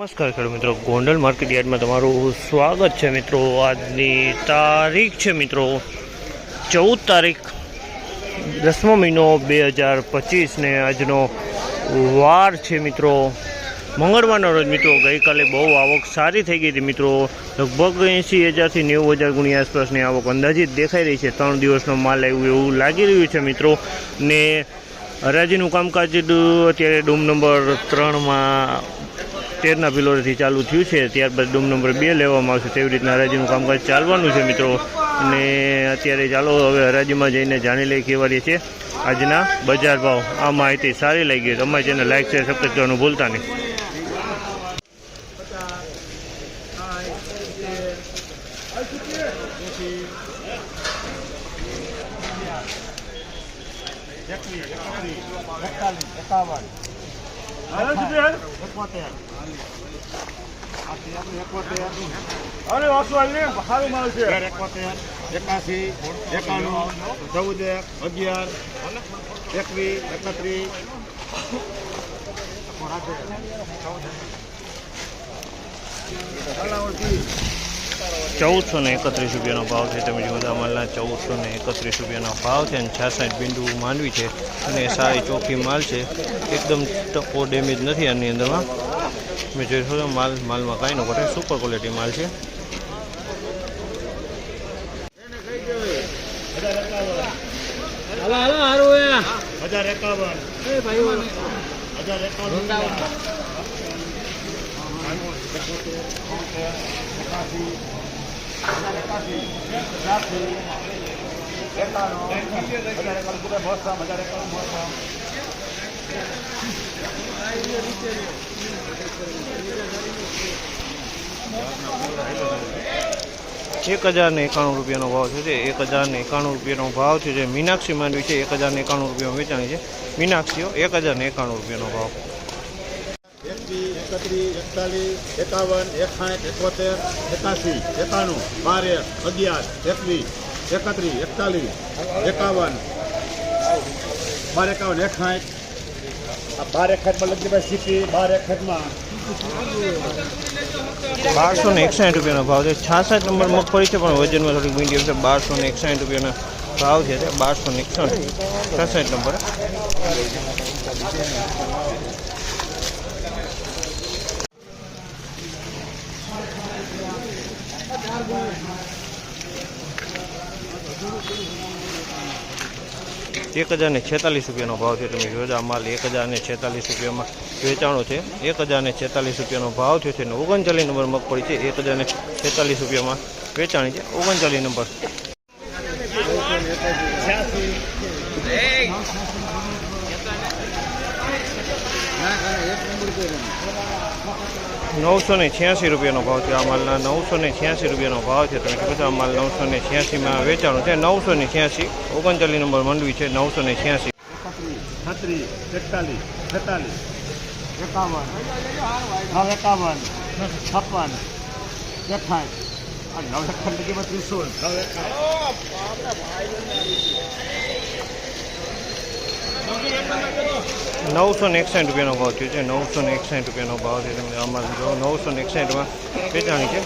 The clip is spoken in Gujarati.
નમસ્કાર ખેડૂત મિત્રો. ગોંડલ માર્કેટ યાર્ડમાં તમારું સ્વાગત છે મિત્રો. આજની તારીખ છે મિત્રો ચૌદ તારીખ દસમો મહિનો બે હજાર પચીસને આજનો વાર છે મિત્રો. મંગળવારનો રોજ મિત્રો ગઈકાલે બહુ આવક સારી થઈ ગઈ હતી મિત્રો. લગભગ એંસી હજારથી નેવું હજાર ગુણી આસપાસની આવક અંદાજિત દેખાઈ રહી છે. ત્રણ દિવસનો માલ આવ્યું એવું લાગી રહ્યું છે મિત્રો. ને હરાજીનું કામકાજ અત્યારે ડૂમ નંબર ત્રણમાં તેરના પિલોરથી ચાલુ થયું છે. ત્યારબાદ ડૂમ નંબર બે લેવામાં આવશે. તેવી રીતના હરાજીનું કામકાજ ચાલવાનું છે, મિત્રો. અને અત્યારે ચાલો હવે હરાજીમાં જઈને જાણી લઈએ કેવા છે આજના બજાર ભાવ. આ માહિતી સારી લાગી તો અમારી ચેનલ લાઈક, શેર સબસ્ક્રાઈબ કરવાનું ભૂલતા નહીં. અરે વાસુ આવીને સારું માલ છે એકોતેર એકાસી એકાણું ચૌદ એક અગિયાર એકવીસ એકત્રીસ ચૌદસો ને એકત્રીસ રૂપિયાનો ભાવ છે. તમે જુઓ તો માલના ચૌદસો ને એકત્રીસ રૂપિયાનો ભાવ છે અને છાસઠ બિંદુ માંડવી છે અને સારી ચોખ્ખી માલ છે. એકદમ ટકો ડેમેજ નથી આની અંદરમાં. તમે જોઈ શકો માલ માલમાં કાંઈ ન ઘટે. સુપર ક્વોલિટી માલ છે. હજાર એકાવન. હજાર એકાવન એક હજાર ને એકાણું રૂપિયાનો ભાવ છે જે એક હજાર ને એકાણું રૂપિયાનો ભાવ છે જે મીનાક્ષી માંડવી છે, એક હજાર ને એકાણું રૂપિયામાં વેચાણી છે. મીનાક્ષીઓ, એક હજાર ને એકાણું રૂપિયાનો ભાવ. એકત્રીસ એકતાલીસ, એકાવન, એકસાઠ, એકોતેર એકાસી એકાણું, બાર એક અગિયાર, એકવીસ એકત્રીસ એકતાલીસ, એકાવન. બાર, એકાવન, એકસાઠ. બાર એકસાઠમાં લગભગ સિટી બાર એકસાઠમાં બારસો ને એકસાઠ રૂપિયાનો ભાવ છે. છાસઠ નંબર મગફળી છે, પણ વજનમાં થોડીક મીડિયમ છે બારસો ને એકસાઠ રૂપિયાના ભાવ છે બારસો ને એકસાઠ. છાસઠ નંબર. એક હજાર ને છેતાલીસ રૂપિયાનો ભાવ થયો તમે જોજો માલ એક હજાર ને છેતાલીસ રૂપિયામાં વેચાણો છે. એક હજાર ને છેતાલીસ રૂપિયાનો ભાવ થયો છે અને ઓગણચાલીસ નંબર મગફળી છે. એક હજાર ને છેતાલીસ રૂપિયામાં વેચાણી છે. ઓગણચાલીસ નંબર. નવસો ને છ્યાસી રૂપિયાનો ભાવ છે આ માલના નવસો ને છ્યાસી રૂપિયાનો ભાવ છે. તમે કહો છો આ માલ નવસો ને છ્યાસીમાં વેચાણો છે. નવસો ને છ્યાસી ઓગણચાલીસ નંબર મંડવી છે. નવસો ને છ્યાસી. છત્રીસ એકતાલીસ છેતાલીસ. એકાવન. એકાવન. છપ્પન. એકાઠ નવ એકાવન કિંમત ત્રીસો નવ એકાવન નવસો ને એકસાઠ રૂપિયાનો ભાવ થયો છે. નવસો ને એકસાઠ રૂપિયાનો ભાવ છે. તમે આમાં જો નવસો ને એકસાઠમાં વેચાણી છે.